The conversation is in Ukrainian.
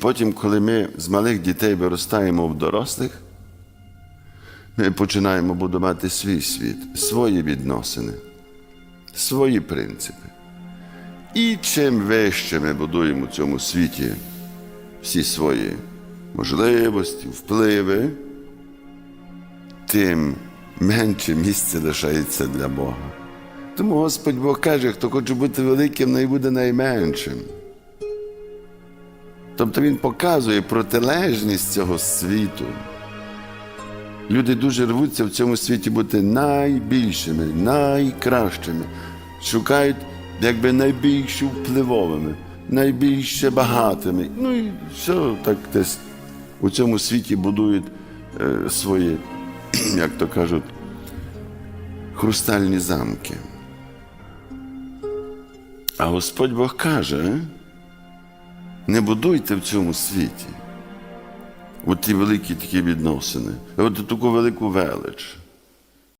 потім, коли ми з малих дітей виростаємо в дорослих, ми починаємо будувати свій світ, свої відносини, свої принципи. І чим вище ми будуємо в цьому світі всі свої можливості, впливи, тим менше місця лишається для Бога. Тому Господь Бог каже, хто хоче бути великим, най буде найменшим. Тобто Він показує протилежність цього світу. Люди дуже рвуться в цьому світі бути найбільшими, найкращими, шукають якби найбільш впливовими, найбільше багатими. Ну і все так десь у цьому світі будують е, свої, як то кажуть, хрустальні замки. А Господь Бог каже, не будуйте в цьому світі. От ті великі такі відносини, от таку велику велич.